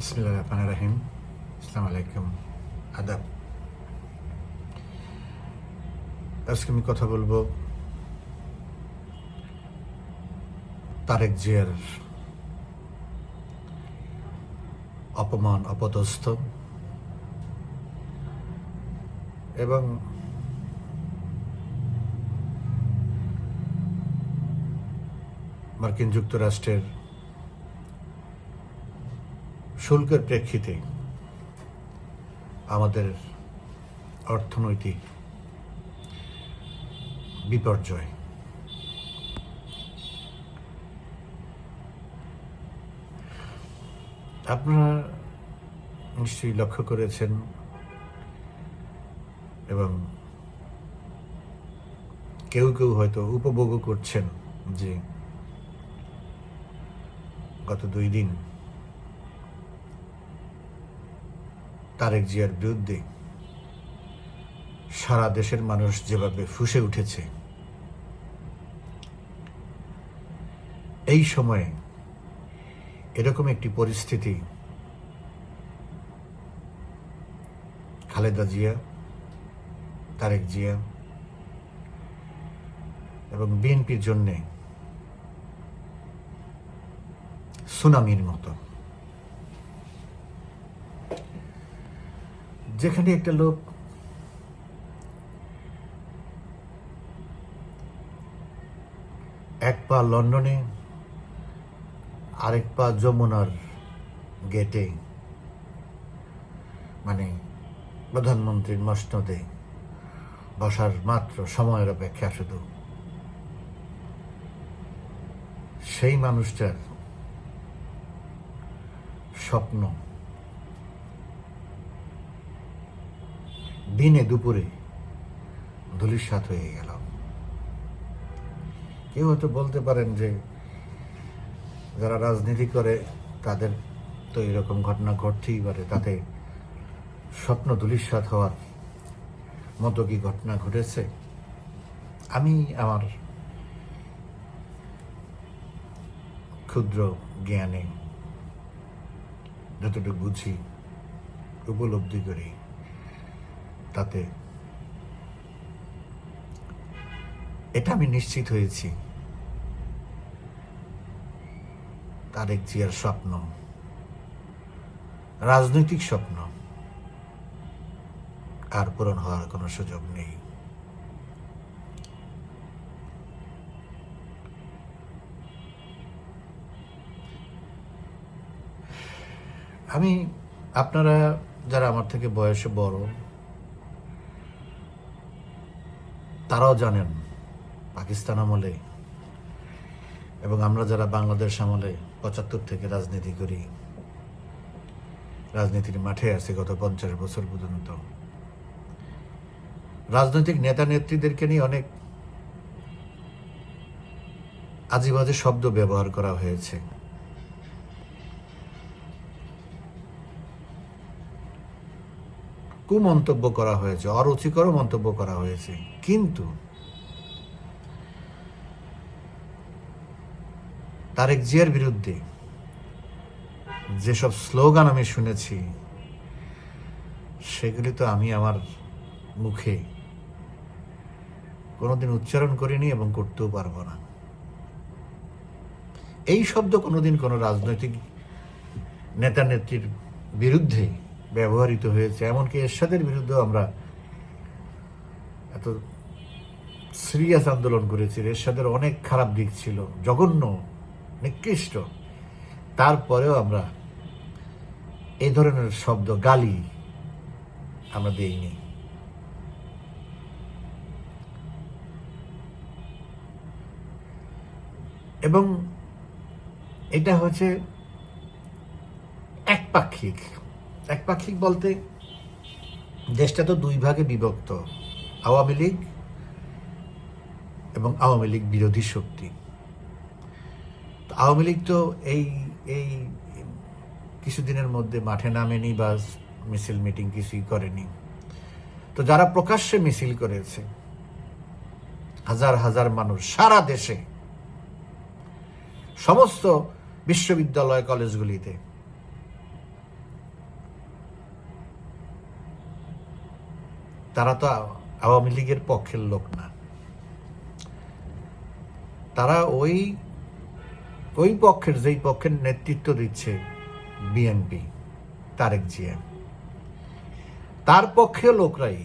বিসমিল্লাহ রহমান রাহিম আসসালামু আলাইকুম আদাব আজকে আমি কথা বলব তারেক জিয়ার অপমান, অপদস্থ এবং মার্কিন যুক্তরাষ্ট্রের শুল্কের প্রেক্ষিতে আমাদের অর্থনৈতিক বিপর্যয়। আপনারা নিশ্চয়ই লক্ষ্য করেছেন এবং কেউ কেউ হয়তো উপভোগও করছেন যে গত দুই দিন তারেক জিয়ার বিরুদ্ধে সারা দেশের মানুষ যেভাবে ফুসে উঠেছে, এই সময়ে এরকম একটি পরিস্থিতি খালেদা জিয়া, তারেক জিয়া এবং বিএনপির জন্যে সুনামির মতো। যেখানে একটা লোক এক পা লন্ডনে, আরেক পা যমুনার গেটে মানে প্রধানমন্ত্রীর মসনদে বসার মাত্র সময়ের অপেক্ষা শুধু। সেই মানুষটার স্বপ্ন দিনে দুপুরে ধুলিসাৎ হয়ে গেল। কেউ হয়তো বলতে পারেন যে যারা রাজনীতি করে, তাদের তো এরকম ঘটনা ঘটতেই পারে। তাতে স্বপ্ন ধুলিসাৎ হওয়ার মতো কি ঘটনা ঘটেছে? আমি আমার ক্ষুদ্র জ্ঞানে যতটুকু বুঝি, উপলব্ধি করি। তাতে। এটা আমি নিশ্চিত হয়েছি। তারেক জিয়ার স্বপ্ন। রাজনৈতিক স্বপ্ন। আর পূরণ হওয়ার কোনো সুযোগ নেই। আমি, আপনারা যারা আমার থেকে বয়সে বড় তারাও জানেন পাকিস্তান আমলে এবং আমরা যারা বাংলাদেশ আমলে পঁচাত্তর থেকে রাজনীতি করি, রাজনীতির মাঠে আছে গত পঞ্চাশ বছর পর্যন্ত। রাজনৈতিক নেতা নেত্রীদেরকে নিয়ে অনেক আজেবাজে শব্দ ব্যবহার করা হয়েছে। কুমন্তব্য করা হয়েছে অরুচিকর মন্তব্য করা হয়েছে। কিন্তু তারেক জিয়ার বিরুদ্ধে যেসব স্লোগান আমি শুনেছি, সেগুলি তো আমি আমার মুখে কোনোদিন উচ্চারণ করিনি এবং করতেও পারব না। এই শব্দ কোনোদিন কোনো রাজনৈতিক নেতা নেত্রীর বিরুদ্ধে ব্যবহৃত হয়েছে, এমনকি এরশাদের বিরুদ্ধেও আমরা এত সিরিয়াস আন্দোলন করেছি, এরশাদের অনেক খারাপ দিক ছিল, জঘন্য, নিকৃষ্ট। তারপরেও আমরা এই ধরনের শব্দ, গালি আমরা দেইনি। এবং এটা হচ্ছে একপাক্ষিক। একপাক্ষিক বলতে দেশটা তো দুই ভাগে বিভক্ত। আওয়ামী লীগ এবং আওয়ামী লীগ বিরোধী শক্তি। আওয়ামী লীগ তো এই এই কিছুদিনের মধ্যে মাঠে নামেনি বা মিছিল মিটিং কিছুই করেনি। তো যারা প্রকাশ্যে মিছিল করেছে, হাজার হাজার মানুষ সারা দেশে, সমস্ত বিশ্ববিদ্যালয় কলেজগুলিতে, তারা তো আওয়ামী লীগের পক্ষের লোক না। তারা ওই ওই পক্ষের, যেই পক্ষের নেতৃত্ব দিচ্ছে বিএনপি, তারেক জিয়া। তার পক্ষে লোকরাই।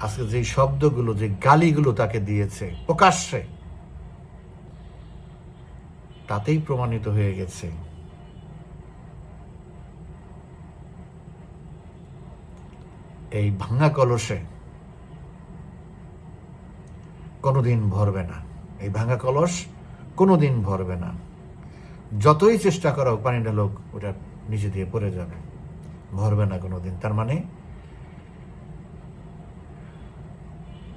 আজকে যে শব্দগুলো, যে গালিগুলো তাকে দিয়েছে, প্রকাশ্যে, তাতেই প্রমাণিত হয়ে গেছে। এই ভাঙা কলসে কোনোদিন ভরবে না। এই ভাঙা কলস কোনোদিন ভরবে না। যতই চেষ্টা করা, পানিটা লোক ওটা নিচে দিয়ে পড়ে যাবে। ভরবে না কোনোদিন। তার মানে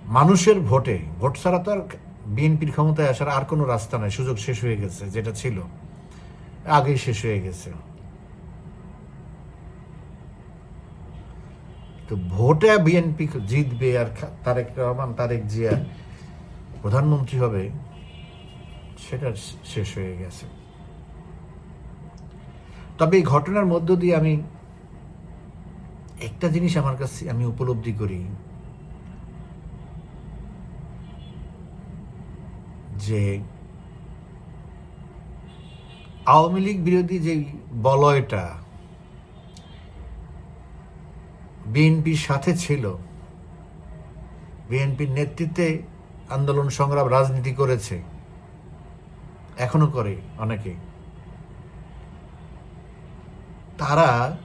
মানুষের ভোটে, ভোট ছাড়া তো আর বিএনপির ক্ষমতায় আসার আর কোনো রাস্তা নাই। সুযোগ শেষ হয়ে গেছে, যেটা ছিল। আগেই শেষ হয়ে গেছে। তো ভোটে বিএনপি জিতবে আর তারেক রহমান, তারেক জিয়া প্রধানমন্ত্রী হবে, সেটা শেষ হয়ে গেছে। তবে এই ঘটনার মধ্য দিয়ে আমি একটা জিনিস আমার কাছে আমি উপলব্ধি করি। যে আওয়ামী লীগ বিরোধী যে বলয়টা বিএনপির সাথে ছিল। বিএনপির নেতৃত্বে আন্দোলন, সংগ্রাম, রাজনীতি করেছে। এখনও করে অনেকে। তারা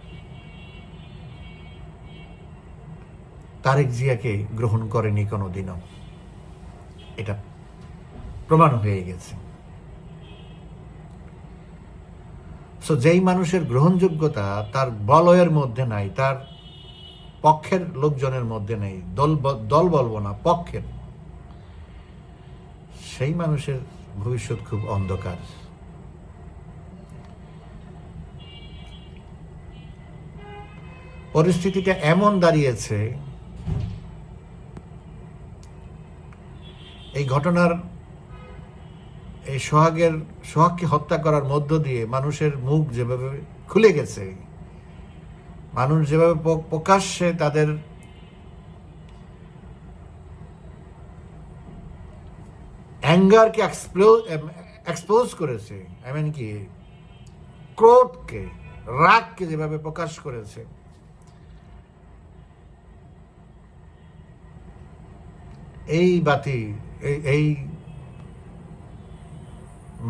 তারেক জিয়াকে গ্রহণ করেনি কোনোদিনও। এটা প্রমাণ হয়ে গেছে। সো যেই মানুষের গ্রহণযোগ্যতা তার বলয়ের মধ্যে নাই, তার পক্ষের লোকজনের মধ্যে নেই। দল দল বলব না, পক্ষের। সেই মানুষের ভবিষ্যৎ খুব অন্ধকার। পরিস্থিতিটা এমন দাঁড়িয়েছে, এই ঘটনার, এই সোহাগের, সোহাগকে হত্যা করার মধ্য দিয়ে মানুষের মুখ যেভাবে খুলে গেছে মানুষ যেভাবে প্রকাশ্যে তাদের অ্যাঙ্গারকে এক্সপোজ করেছে এমন কি, ক্রোধকে, রাগকে যেভাবে প্রকাশ করেছে। এই বাতি, এই এই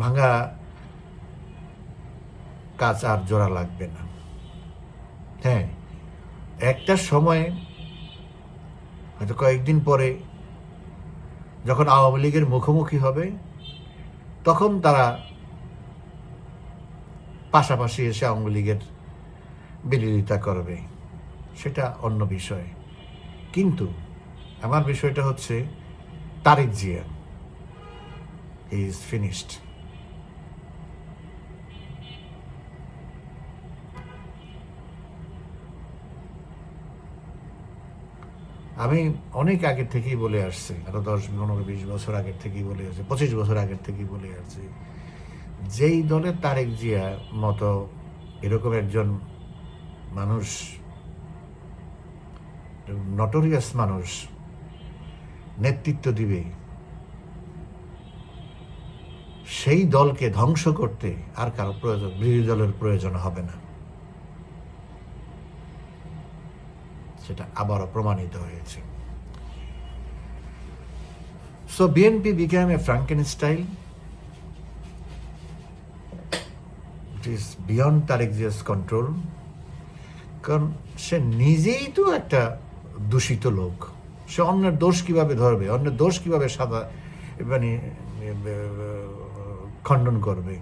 ভাঙা কাজ আর জোড়া লাগবে না। হ্যাঁ একটা সময়ে, হয়তো কয়েকদিন পরে, যখন আওয়ামী লীগের মুখোমুখি হবে, তখন তারা পাশাপাশি এসে আওয়ামী লীগের বিরোধিতা করবে। সেটা অন্য বিষয়। কিন্তু আমার বিষয়টা হচ্ছে তারিক জিয়া। ইজ ফিনিশড আমি অনেক আগের থেকেই বলে আসছি, আরও দশ, পনেরো, বিশ বছর আগের থেকেই বলে আসছি, পঁচিশ বছর আগের থেকেই বলে আসছি, যেই দলে তারেক জিয়া মতো এরকম একজন মানুষ নটোরিয়াস মানুষ নেতৃত্ব দিবে, সেই দলকে ধ্বংস করতে আর কারও প্রয়োজন, বিরোধী দলের প্রয়োজন হবে না। সেটা আবারও প্রমাণিত হয়েছে। So BNP became a Frankenstein it is beyond Tarique Zia's control কারণ সে নিজেই তো একটা দূষিত লোক। সে অন্যের দোষ কীভাবে ধরবে? অন্যের দোষ কীভাবে সাদা মানে খণ্ডন করবে?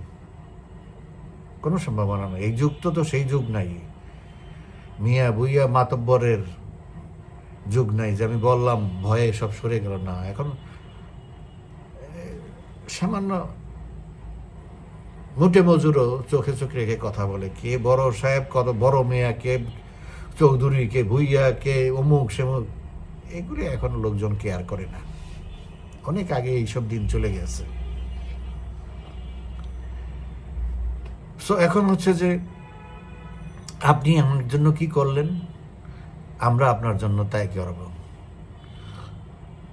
কোনো সম্ভাবনা নেই। এই যুগ তো তো সেই যুগ নাই। মিয়া বুইয়া মাতব্বরের যুগ নাই যে আমি বললাম ভয়ে সব সরে গেল। না, এখন সামান্য মুটে মজুরও চোখে চোখে রেখে কথা বলে। কে বড় সাহেব, কত বড় মেয়া, কে চৌধুরী, কে ভুইয়া, কে অমুক, সেমুক, এগুলি এখন লোকজন কেয়ার করে না। অনেক আগে এইসব দিন চলে গেছে। সো এখন হচ্ছে যে আপনি আমার জন্য কি করলেন? আমরা আপনার জন্য তাই করব।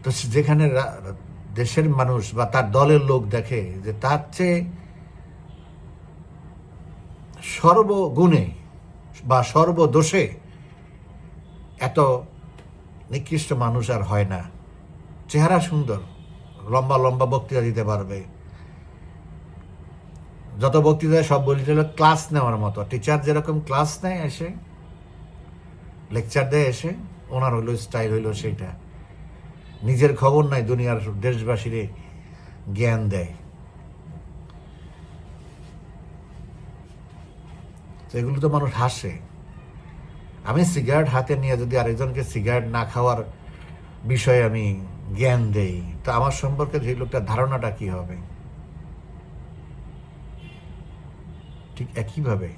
তো যেখানে দেশের মানুষ বা তার দলের লোক দেখে যে তার চেয়ে সর্বগুণে বা সর্বদোষে এত নিকৃষ্ট মানুষ আর হয় না। চেহারা সুন্দর, লম্বা লম্বা বক্তৃতা দিতে পারবে। যত বক্তৃতা সব বলতে হলো ক্লাস নেওয়ার মতো। টিচার যেরকম ক্লাস নেয় এসে লেকচার দেয় এসে, ওনার হইল স্টাইল হইল সেইটা। নিজের খবর নাই দুনিয়ার দেশবাসীরে জ্ঞান দেয়। এগুলো তো মানুষ হাসে। আমি সিগারেট হাতে নিয়ে যদি আরেকজনকে সিগারেট না খাওয়ার বিষয়ে আমি জ্ঞান দেই, তো আমার সম্পর্কে যে লোকটার ধারণাটা কি হবে? ঠিক একইভাবে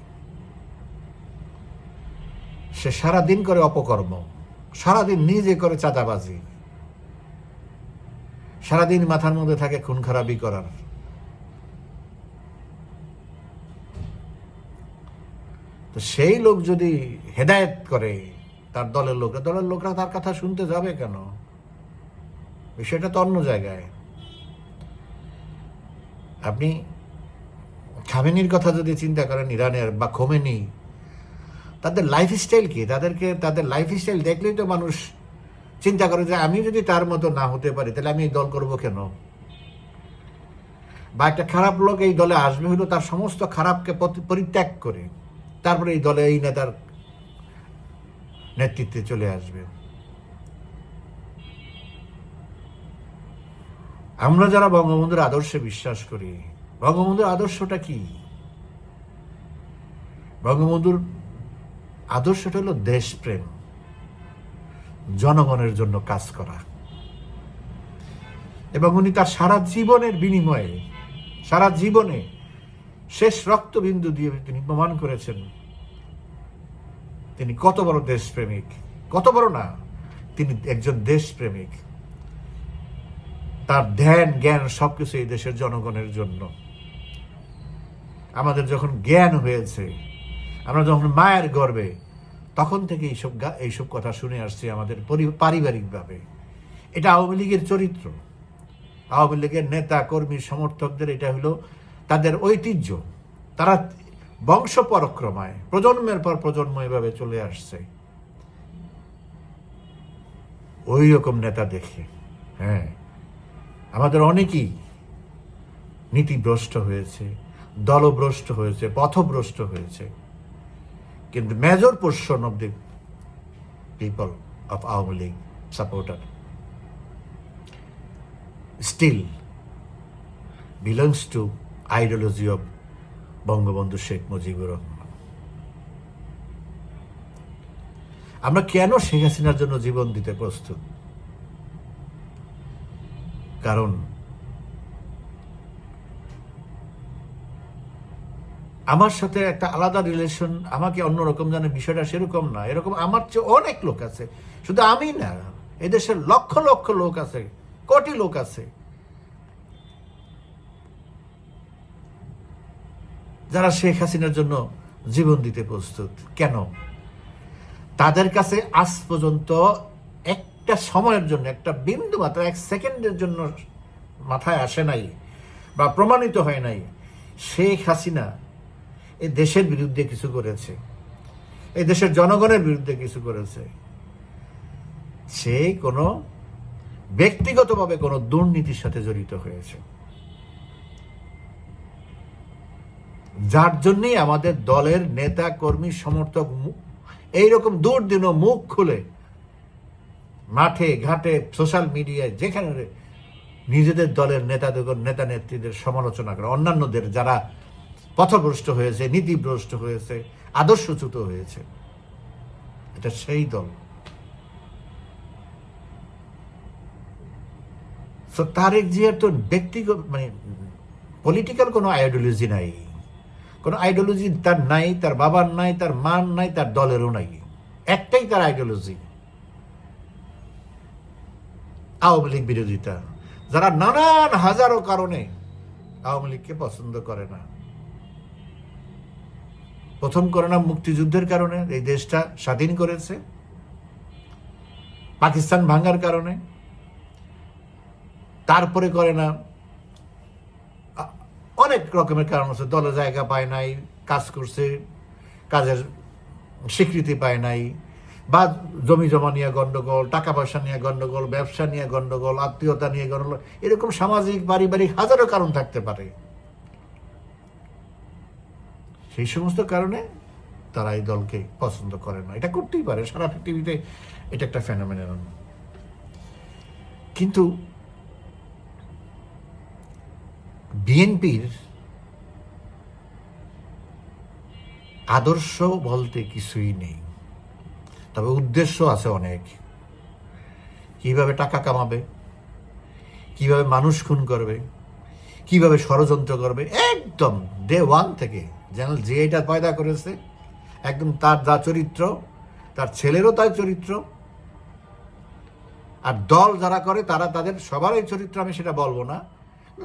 সে সারাদিন করে অপকর্ম, সারাদিন নিজে করে চাঁদাবাজি, সারাদিন মাথার মধ্যে থাকে খুন খারাপি করার। তো সেই লোক যদি হেদায়েত করে তার দলের লোকরা দলের লোকরা তার কথা শুনতে যাবে কেন? বিষয়টা তো অন্য জায়গায়। আপনি খামেনির কথা যদি চিন্তা করেন ইরানের বা খোমেনি, তাদের লাইফস্টাইল কি? তাদেরকে, তাদের লাইফস্টাইল দেখলেই তো মানুষ চিন্তা করে যে আমি যদি তার মতো না হতে পারি, তাহলে আমি এই দল করব কেন? বা একটা খারাপ লোক এই দলে আসবে হলো তার সমস্ত খারাপকে পরিত্যাগ করে, তারপরে এই দলে এই নেতার নেতৃত্বে চলে আসবে। আমরা যারা বঙ্গবন্ধুর আদর্শে বিশ্বাস করি বঙ্গবন্ধুর আদর্শটা কি? বঙ্গবন্ধুর আদর্শটা হলো দেশপ্রেম, জনগণের জন্য কাজ করা। এবং উনি তার সারা জীবনের বিনিময়ে, সারা জীবনে শেষ রক্তবিন্দু দিয়ে তিনি প্রমাণ করেছেন, তিনি কত বড় দেশপ্রেমিক। কত বড় না, তিনি একজন দেশপ্রেমিক। তার ধ্যান, জ্ঞান সবকিছু এই দেশের জনগণের জন্য। আমাদের যখন জ্ঞান হয়েছে, আমরা যখন মায়ের গর্বে, তখন থেকে এইসব এইসব কথা শুনে আসছি আমাদের পারিবারিকভাবে। এটা আওয়ামী লীগের চরিত্র। আওয়ামী লীগের নেতা, কর্মী, সমর্থকদের এটা হলো তাদের ঐতিহ্য। তারা বংশ পরক্রমায়, প্রজন্মের পর প্রজন্ম এভাবে চলে আসছে। ওই রকম নেতা দেখে হ্যাঁ। আমাদের অনেকেই নীতিভ্রষ্ট হয়েছে। দলভ্রষ্ট হয়েছে, পথভ্রষ্ট হয়েছে। কিন্তু major portion of the people of Awami League supporter still belongs to ideology of Bangabandhu Sheikh Mujibur Rahman. আমরা কেন শেখ হাসিনার জন্য জীবন দিতে প্রস্তুত? কারণ আমার সাথে একটা আলাদা রিলেশন আমাকে অন্যরকম জানে, বিষয়টা সেরকম না। এরকম আমার চেয়ে অনেক লোক আছে। শুধু আমি না, এদেশের লক্ষ লক্ষ লোক আছে, কোটি লোক আছে। যারা শেখ হাসিনার জন্য জীবন দিতে প্রস্তুত। কেন? তাদের কাছে আজ পর্যন্ত একটা সময়ের জন্য, একটা বিন্দু মাত্র, এক সেকেন্ডের জন্য মাথায় আসে নাই বা প্রমাণিত হয় নাই। শেখ হাসিনা এই দেশের বিরুদ্ধে কিছু করেছে। এই দেশের জনগণের বিরুদ্ধে কিছু করেছে। সে কোনো ব্যক্তিগতভাবে কোনো দুর্নীতির সাথে জড়িত হয়েছে। যার জন্যই আমাদের দলের নেতা, কর্মী, সমর্থক এইরকম দুর্দিনও মুখ খুলে মাঠে, ঘাটে, সোশ্যাল মিডিয়ায়, যেখানে নিজেদের দলের নেতাদের নেতা নেত্রীদের সমালোচনা করে, অন্যান্যদের যারা পথভ্রষ্ট হয়েছে, নীতিভ্রষ্ট হয়েছে, আদর্শচ্যুত হয়েছে। এটা সেই দল। তারেক জিয়ার তো ব্যক্তিগত মানে পলিটিক্যাল কোনো আইডিওলজি নাই। কোনো আইডিওলজি তার নাই, তার বাবার নাই, তার মান নাই, তার দলেরও নাই। একটাই তার আইডিওলজি আওয়ামী লীগ বিরোধিতা। যারা নানান হাজারো কারণে আওয়ামী লীগকে পছন্দ করে না। প্রথম করোনা মুক্তিযুদ্ধের কারণে এই দেশটা স্বাধীন করেছে, পাকিস্তান ভাঙার কারণে। তারপরে করে না অনেক রকমের কারণ আছে। দলে জায়গা পায় নাই, কাজ করছে, কাজের স্বীকৃতি পায় নাই, বা জমি জমা নিয়ে গন্ডগোল, টাকা পয়সা নিয়ে গন্ডগোল, ব্যবসা নিয়ে গন্ডগোল, আত্মীয়তা নিয়ে গন্ডগোল, এরকম সামাজিক, পারিবারিক হাজারো কারণ থাকতে পারে। সেই সমস্ত কারণে তারা এই দলকে পছন্দ করে না। এটা করতেই পারে, সারা পৃথিবীতে এটা একটা ফেনোমেনন কিন্তু বিএনপির আদর্শ বলতে কিছুই নেই। তবে উদ্দেশ্য আছে অনেক। কীভাবে টাকা কামাবে, কীভাবে মানুষ খুন করবে, কীভাবে ষড়যন্ত্র করবে, একদম ডে ওয়ান থেকে যেন যে এটা পয়দা করেছে, একদম তার যা চরিত্র, তার ছেলেরও তাই চরিত্র। আর দল যারা করে, তারা তাদের সবারই চরিত্র, আমি সেটা বলব না।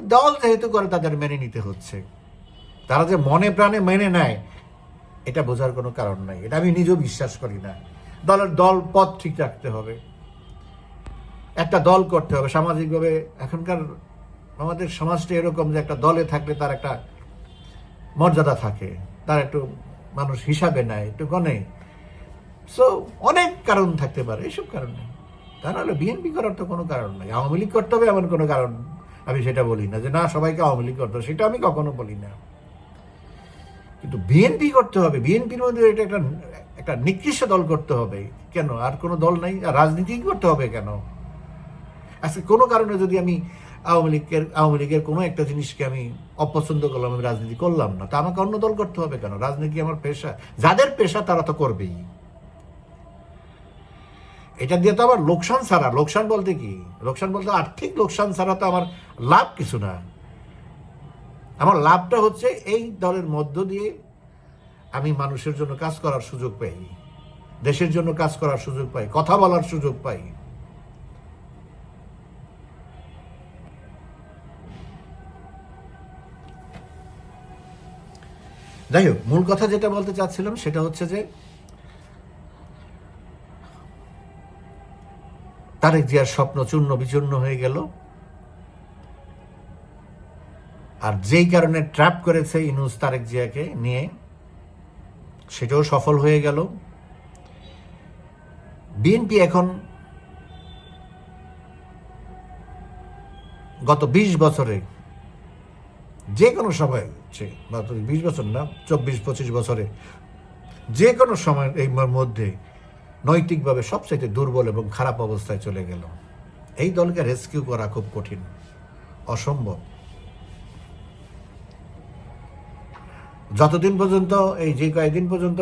দল যেহেতু করে, তাদের মেনে নিতে হচ্ছে। তারা যে মনে প্রাণে মেনে নেয়, এটা বোঝার কোনো কারণ নাই। এটা আমি নিজেও বিশ্বাস করি না। দলের দল পথ ঠিক রাখতে হবে। একটা দল করতে হবে। সামাজিকভাবে এখনকার আমাদের সমাজটা এরকম যে একটা দলে থাকলে তার একটা মর্যাদা থাকে, তার একটু মানুষ হিসাবে নেয়, একটু গণে। সো অনেক কারণ থাকতে পারে এইসব কারণে তা নাহলে বিএনপি করার তো কোনো কারণ নাই। আওয়ামী লীগ করতে হবে এমন কোনো কারণ আমি সেটা বলি না যে, না, সবাইকে আওয়ামী লীগ করতে সেটা আমি কখনো বলি না। কিন্তু বিএনপি করতে হবে। বিএনপির মধ্যে এটা একটা একটা নিকৃষ্ট দল করতে হবে। কেন? আর কোনো দল নাই। আর রাজনীতি করতে হবে কেন? আজকে কোনো কারণে যদি আমি আওয়ামী লীগের আওয়ামী লীগের কোনো একটা জিনিসকে আমি অপছন্দ করলাম, আমি রাজনীতি করলাম না। তা আমাকে অন্য দল করতে হবে কেন? রাজনীতি আমার পেশা। যাদের পেশা তারা তো করবেই। এটা দিয়ে তো আবার লোকসান ছাড়া। লোকসান বলতে কি? লোকসান বলতে আর্থিক লোকসান ছাড়া তো আমার লাভ কিছু না। আমার লাভটা হচ্ছে এই দলের মধ্য দিয়ে আমি মানুষের জন্য কাজ করার সুযোগ পাই। দেশের জন্য কাজ করার সুযোগ পাই। কথা বলার সুযোগ পাই। যাই হোক, মূল কথা যেটা বলতে চাচ্ছিলাম সেটা হচ্ছে যে তারেক জিয়ার স্বপ্ন চূর্ণ বিচূর্ণ হয়ে গেল। আর যেই কারণে ট্র্যাপ করেছে ইনুস তারেক জিয়াকে নিয়ে, সেটাও সফল হয়ে গেল। বিএনপি এখন গত বিশ বছরে যে কোনো সময় গত বিশ বছর না, চব্বিশ, পঁচিশ বছরে, যে কোনো সময় এই মধ্যে নৈতিকভাবে সবচাইতে দুর্বল এবং খারাপ অবস্থায় চলে গেল। এই দলকে রেস্কিউ করা খুব কঠিন, অসম্ভব। যতদিন পর্যন্ত, এই যে কয়েকদিন পর্যন্ত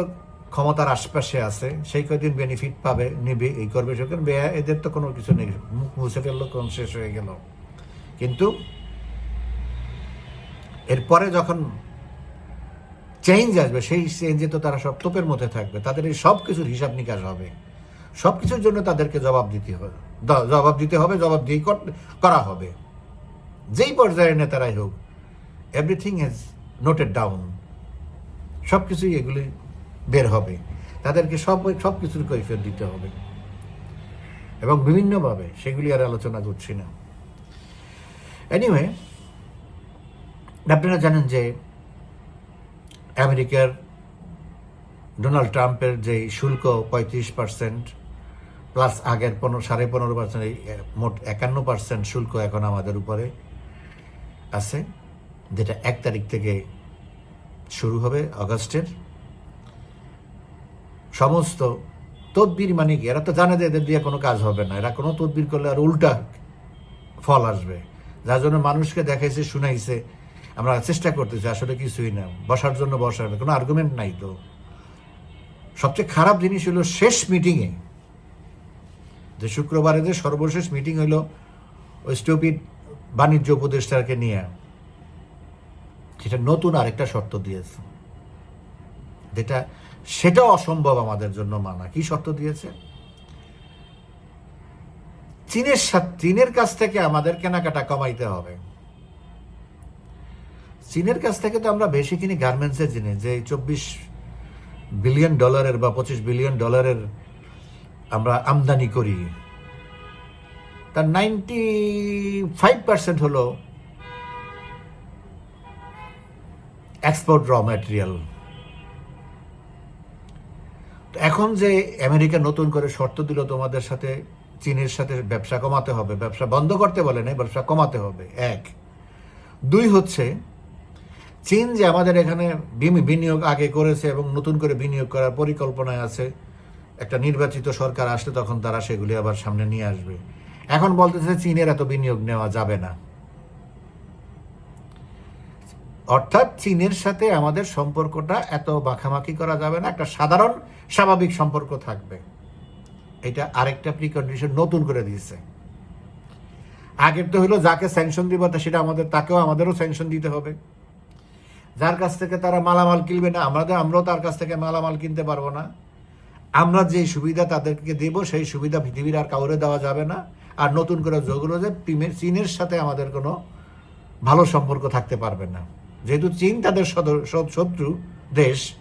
ক্ষমতার আশপাশে আছে, সেই কয়েকদিন বেনিফিট পাবে, নিবে, এই করবে, সে করবে, এদের তো কোনো কিছু নেই, মুখ মুছে ফেলল, কোন শেষ হয়ে গেল। কিন্তু এরপরে যখন চেঞ্জ আসবে, সেই চেঞ্জে তো তারা সব তোপের মধ্যে থাকবে। তাদের এই সব কিছুর হিসাব নিকাশ হবে। সব কিছুর জন্য তাদেরকে জবাব দিতে হবে জবাব দিতে হবে, জবাব দিয়ে করা হবে। যেই পর্যায়ের নেতারাই হোক এভরিথিং হ্যাজ নোটেড ডাউন সব কিছুই এগুলি বের হবে। তাদেরকে সব সব কিছুর কৈফিয়ত দিতে হবে। এবং বিভিন্নভাবে সেগুলি আর আলোচনা করছি না। এনিওয়ে আপনারা জানেন যে আমেরিকার ডোনাল্ড ট্রাম্পের যে শুল্ক পঁয়ত্রিশ পার্সেন্ট, প্লাস আগের পনেরো, সাড়ে পনেরো পার্সেন্ট মোট একান্ন পার্সেন্ট শুল্ক এখন আমাদের উপরে আছে, যেটা এক তারিখ থেকে শুরু হবে আগস্টের সমস্ত তদবির মানে কি? এরা তো জানে যে এদের দিয়ে কোনো কাজ হবে না। এরা কোনো তদবির করলে আর উল্টা ফল আসবে। যার জন্য মানুষকে দেখাইছে, শুনাইছে আমরা চেষ্টা করতেছি, আসলে কিছুই না। বসার জন্য বসার কোনো আর্গুমেন্ট নাই তো। সবচেয়ে খারাপ জিনিস হলো শেষ মিটিংয়ে যে শুক্রবারে যে সর্বশেষ মিটিং হলো, ওই স্টুপিড বাণিজ্য উপদেষ্টাকে নিয়ে। সেটা নতুন আরেকটা শর্ত দিয়েছে। যেটা, সেটাও অসম্ভব আমাদের জন্য মানা। কি শর্ত দিয়েছে? চীনের চীনের কাছ থেকে আমাদের কেনাকাটা কমাইতে হবে। চীনের কাছ থেকে তো আমরা বেশি কিনি গার্মেন্টসের জিনিস। যে চব্বিশ বিলিয়ন ডলারের বা পঁচিশ বিলিয়ন ডলারের আমরা আমদানি করি। তার নাইনটি ফাইভ পার্সেন্ট হলো এক্সপোর্ট র ম্যাটেরিয়াল এখন যে আমেরিকা নতুন করে শর্ত দিল তোমাদের সাথে, চীনের সাথে ব্যবসা কমাতে হবে, ব্যবসা বন্ধ করতে বলে না ব্যবসা কমাতে হবে। এক। দুই হচ্ছে চীন যে আমাদের এখানে বিনিয়োগ আগে করেছে এবং নতুন করে বিনিয়োগ করার পরিকল্পনায় আছে, একটা নির্বাচিত সরকার আসলে তখন তারা সেগুলি আবার সামনে নিয়ে আসবে। এখন বলতেছে চীনের এত বিনিয়োগ নেওয়া যাবে না। অর্থাৎ চীনের সাথে আমাদের সম্পর্কটা এত মাখামাখি করা যাবে না, একটা সাধারণ স্বাভাবিক সম্পর্ক থাকবে। এটা আরেকটা প্রিকন্ডিশন নতুন করে দিয়েছে। আগের তো হলো যাকে স্যাংশন দিব তা সেটা আমাদের তাকেও আমাদেরও স্যাংশন দিতে হবে। যার কাছ থেকে তারা মালামাল কিনবে না আমাদের আমরাও তার কাছ থেকে মালামাল কিনতে পারব না। আমরা যে সুবিধা তাদেরকে দেব, সেই সুবিধা পৃথিবীর আর কাউরে দেওয়া যাবে না। আর নতুন করে যোগ হলো যে চীনের- সাথে আমাদের কোনো ভালো সম্পর্ক থাকতে পারবে না। যেহেতু চীন তাদের শত্রু দেশ,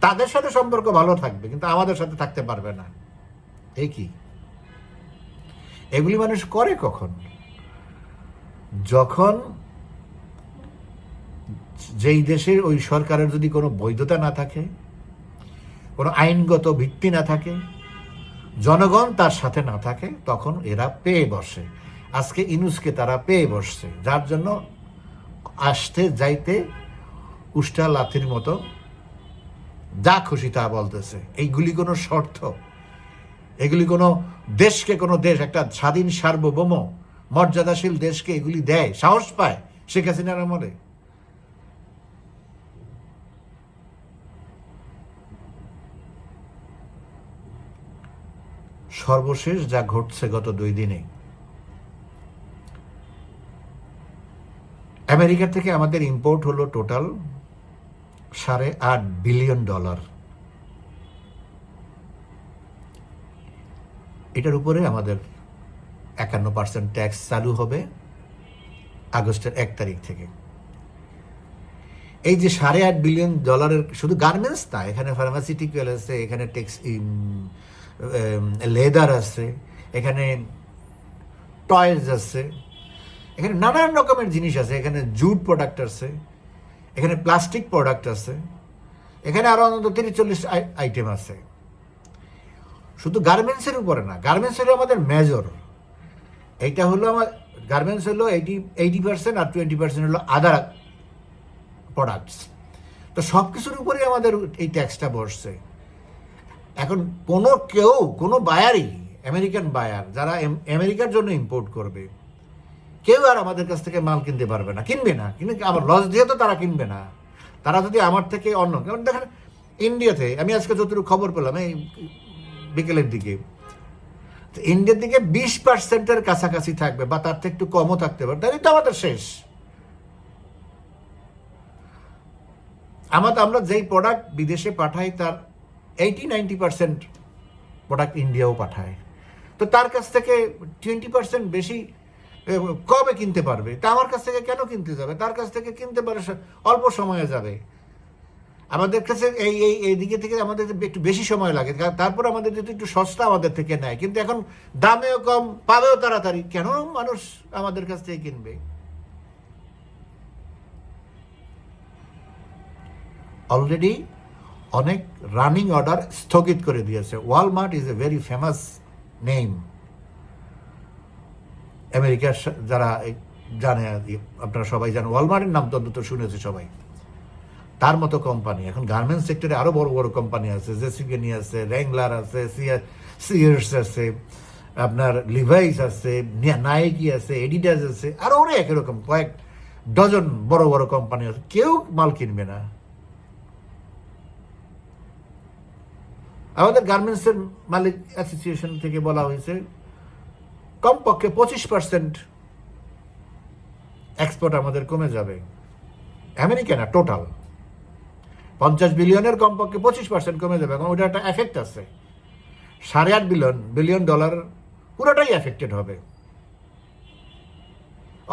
তাদের সাথে সম্পর্ক ভালো থাকবে, কিন্তু আমাদের সাথে থাকতে পারবে না। এই কি? এগুলি মানুষ করে কখন? যখন যেই দেশের ওই সরকারের যদি কোনো বৈধতা না থাকে, কোনো আইনগত ভিত্তি না থাকে, জনগণ তার সাথে না থাকে, তখন এরা পেয়ে বসে। আজকে ইনুসকে তারা পেয়ে বসছে, যার জন্য আসতে যাইতে উষ্টা লাথির মতো যা খুশি তা বলতেছে। এইগুলি কোনো শর্ত, এগুলি কোনো দেশকে, কোনো দেশ, একটা স্বাধীন সার্বভৌম মর্যাদাশীল দেশকে এগুলি দেয়, সাহস পায় শেখ হাসিনার আমলে। সর্বশেষ যা ঘটছে গত দুই দিনে আমেরিকা থেকে আমাদের ইম্পোর্ট হলো টোটাল সাড়ে আট বিলিয়ন ডলার। এটার উপরে আমাদের একান্ন পার্সেন্ট ট্যাক্স চালু হবে আগস্টের এক তারিখ থেকে। এই যে সাড়ে আট বিলিয়ন ডলারের শুধু গার্মেন্টস না, এখানে ফার্মাসিউটিক্যাল আছে, এখানে টেক্স লেদার আছে, এখানে টয়েস আছে, এখানে নানান রকমের জিনিস আছে, এখানে জুট প্রোডাক্ট আছে, এখানে প্লাস্টিক প্রোডাক্ট আছে, এখানে আরও অন্তত তিরিশ চল্লিশ আইটেম আছে। শুধু গার্মেন্টসের উপরে না গার্মেন্টস হলো আমাদের মেজর এইটা হলো আমার গার্মেন্টস হলো এইটি এইটি পার্সেন্ট আর টোয়েন্টি পার্সেন্ট হলো আদার প্রোডাক্টস তো সব কিছুর উপরেই আমাদের এই ট্যাক্সটা বসছে। এখন কোনো কেউ, কোনো বায়ারই, আমেরিকান বায়ার, যারা আমেরিকার জন্য ইম্পোর্ট করবে, কেউ আর আমাদের কাছ থেকে মাল কিনতে পারবে না, কিনবে না। কিন্তু আবার লস দিয়ে তো তারা কিনবে না। তারা যদি আমার থেকে অন্য, কারণ দেখেন ইন্ডিয়াতে আমি আজকে যতটুকু খবর পেলাম, এই বিকেলের দিকে ইন্ডিয়ার দিকে বিশ পার্সেন্টের কাছাকাছি থাকবে বা তার থেকে একটু কমও থাকতে পারে, তাহলে তো আমাদের শেষ। আমাদের, আমরা যেই প্রোডাক্ট বিদেশে পাঠাই, তার এইটি নাইনটি পার্সেন্ট প্রোডাক্ট ইন্ডিয়াও পাঠায়। তো তার কাছ থেকে টোয়েন্টি পার্সেন্ট বেশি কবে কিনতে পারবে? তা আমার কাছ থেকে কেন কিনতে যাবে? তার কাছ থেকে কিনতে পারে অল্প সময়ে যাবে। আমাদের কাছে এই এই এই দিকে থেকে আমাদের একটু বেশি সময় লাগে। তারপর আমাদের যদি একটু সস্তা আমাদের থেকে নেয়। কিন্তু এখন দামেও কম, পাবেও তাড়াতাড়ি। কেন মানুষ আমাদের কাছ থেকে কিনবে? অলরেডি অনেক রানিং অর্ডার স্থগিত করে দিয়েছে। Walmart is a very famous name আমেরিকার যারা জানে, আপনারা সবাই জানেন ওয়ালমার্টের নাম তো অন্তত শুনেছে সবাই। তার মতো কোম্পানি এখন গার্মেন্টস সেক্টরে আরও বড় বড় কোম্পানি আছে জেসিকেনি আছে র্যাংলার আছে সিয়ার্স আছে, আপনার লিভাইস আছে নাইকি আছে এডিডাস আছে, আরও অনেক এরকম কয়েক ডজন বড় বড় কোম্পানি আছে। কেউ মাল কিনবে না। আমাদের গার্মেন্টসের মালিক অ্যাসোসিয়েশন থেকে বলা হয়েছে, কমপক্ষে পঁচিশ পার্সেন্ট এক্সপোর্ট আমাদের কমে যাবে। আমেরিকা না টোটাল পঞ্চাশ বিলিয়নের কমপক্ষে পঁচিশ পার্সেন্ট কমে যাবে এখন ওটা একটা এফেক্ট আছে। সাড়ে আট বিলিয়ন বিলিয়ন ডলার পুরোটাই এফেক্টেড হবে।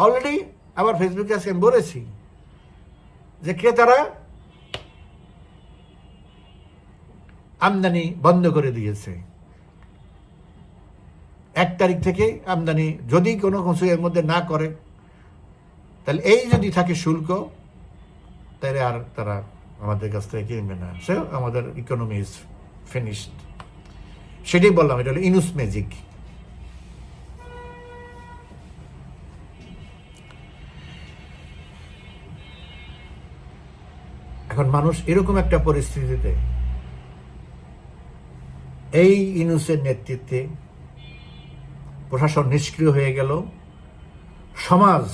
অলরেডি আমার ফেসবুকে আজকে বলেছি যে ক্রেতারা আমদানি বন্ধ করে দিয়েছে। এক তারিখ থেকে আমদানি যদি কোনো কিছু এর মধ্যে না করে, তাহলে এই যদি থাকে শুল্ক, তাহলে আর তারা আমাদের কাছ থেকে কিনবে না। সে আমাদের ইকোনমি ইজ ফিনিশড সেটাই বললাম, এটা হলো ইনুস ম্যাজিক এখন মানুষ এরকম একটা পরিস্থিতিতে এই ইনুসের নেতৃত্বে প্রশাসন নিষ্ক্রিয় হয়ে গেল। সমাজ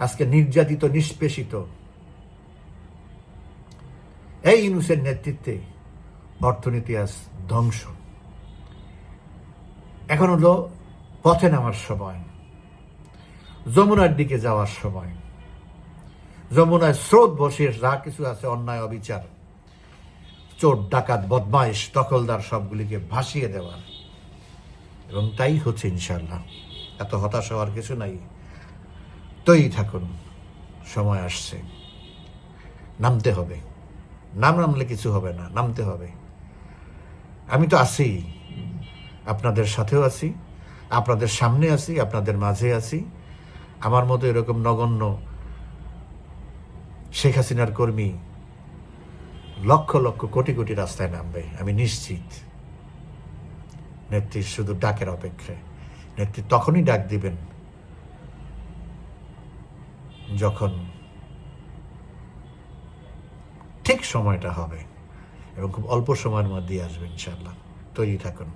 আজকে নির্যাতিত, নিষ্পেষিত। এই ইনুসের নেতৃত্বে অর্থনীতি আজ ধ্বংস। এখন হলো পথে নামার সময়। যমুনার দিকে যাওয়ার সময়। যমুনায় স্রোত বসে যা কিছু আছে, অন্যায়, অবিচার। চোর, ডাকাত, বদমাইশ, দখলদার সবগুলিকে ভাসিয়ে দেওয়ার এবং তাই হচ্ছে ইনশাল্লাহ এত হতাশ হওয়ার কিছু নাই। তৈরি থাকুন। সময় আসছে। নামতে হবে। নাম নামলে কিছু হবে না। নামতে হবে। আমি তো আছি। আপনাদের সাথেও আছি। আপনাদের সামনে আছি। আপনাদের মাঝে আছি। আমার মতো এরকম নগণ্য শেখ হাসিনার কর্মী লক্ষ লক্ষ কোটি কোটি রাস্তায় নামবে, আমি নিশ্চিত। নেত্রীর শুধু ডাকের অপেক্ষায়। নেত্রী তখনই ডাক দিবেন, যখন ঠিক সময়টা হবে এবং খুব অল্প সময়ের মধ্যেই আসবে ইনশাল্লাহ তৈরি থাকুন,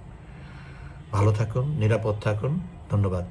ভালো থাকুন, নিরাপদ থাকুন, ধন্যবাদ।